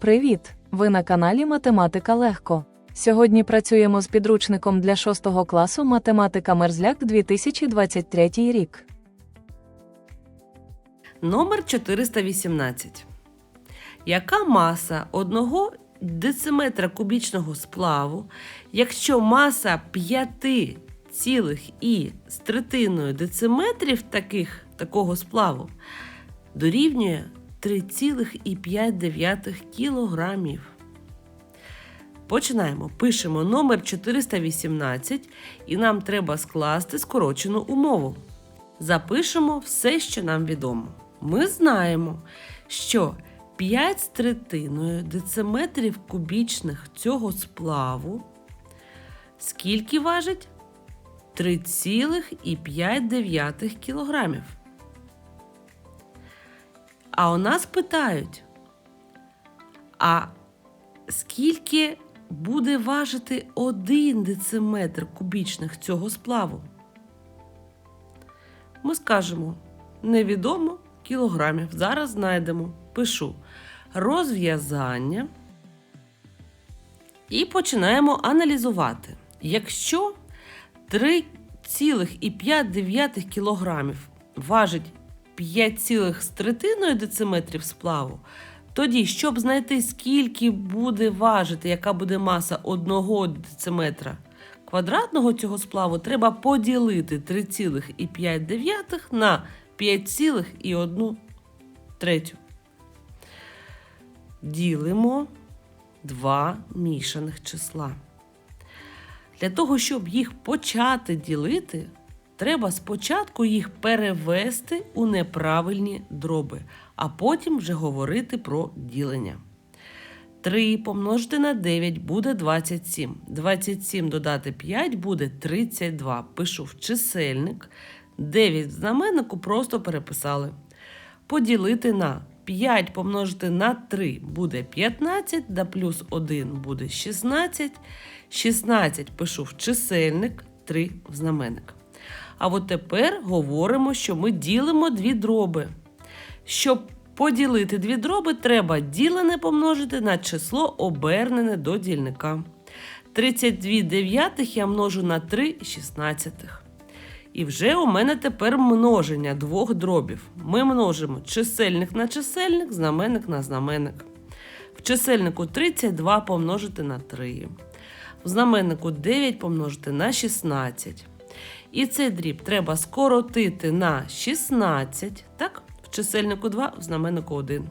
Привіт! Ви на каналі Математика Легко. Сьогодні працюємо з підручником для 6 класу Математика Мерзляк 2023 рік. Номер 418. Яка маса одного дециметра кубічного сплаву, якщо маса 5 з третиною дециметрів таких, такого сплаву дорівнює 3,5 кілограмів? Починаємо. Пишемо номер 418 і нам треба скласти скорочену умову. Запишемо все, що нам відомо. Ми знаємо, що 5 з третиною дециметрів кубічних цього сплаву скільки важить? 3,5 кілограмів. А у нас питають, а скільки буде важити 1 дециметр кубічних цього сплаву? Ми скажемо невідомо кілограмів. Зараз знайдемо. Пишу розв'язання і починаємо аналізувати. Якщо 3,5 кілограмів важить 5, з третиною дециметрів сплаву, тоді, щоб знайти, скільки буде важити, яка буде маса 1 дециметра квадратного цього сплаву, треба поділити 3,5 на 5,1 третю. Ділимо два мішаних числа. Для того, щоб їх почати ділити, треба спочатку їх перевести у неправильні дроби, а потім вже говорити про ділення. 3 помножити на 9 буде 27. 27 додати 5 буде 32. Пишу в чисельник. 9 в знаменнику просто переписали. Поділити на 5 помножити на 3 буде 15, да плюс 1 буде 16. 16 пишу в чисельник, 3 в знаменник. А от тепер говоримо, що ми ділимо дві дроби. Щоб поділити дві дроби, треба ділене помножити на число обернене до дільника. 32 дев'ятих я множу на 3 шістнадцятих. І вже у мене тепер множення двох дробів. Ми множимо чисельник на чисельник, знаменник на знаменник. В чисельнику 32 помножити на 3. В знаменнику 9 помножити на 16. І цей дріб треба скоротити на 16, так? В чисельнику 2, в знаменнику 1.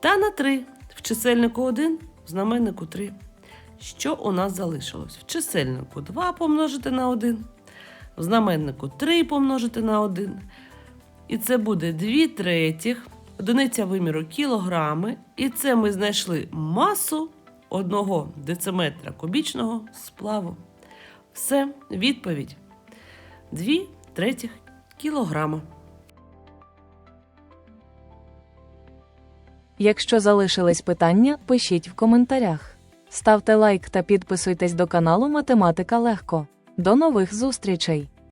Та на 3. В чисельнику 1, в знаменнику 3. Що у нас залишилось? В чисельнику 2 помножити на 1. В знаменнику 3 помножити на 1. І це буде 2 третіх. Одиниця виміру кілограми. І це ми знайшли масу 1 дециметра кубічного сплаву. Все, відповідь. 2 третіх кілограма. Якщо залишились питання, пишіть в коментарях. Ставте лайк та підписуйтесь до каналу Математика Легко. До нових зустрічей!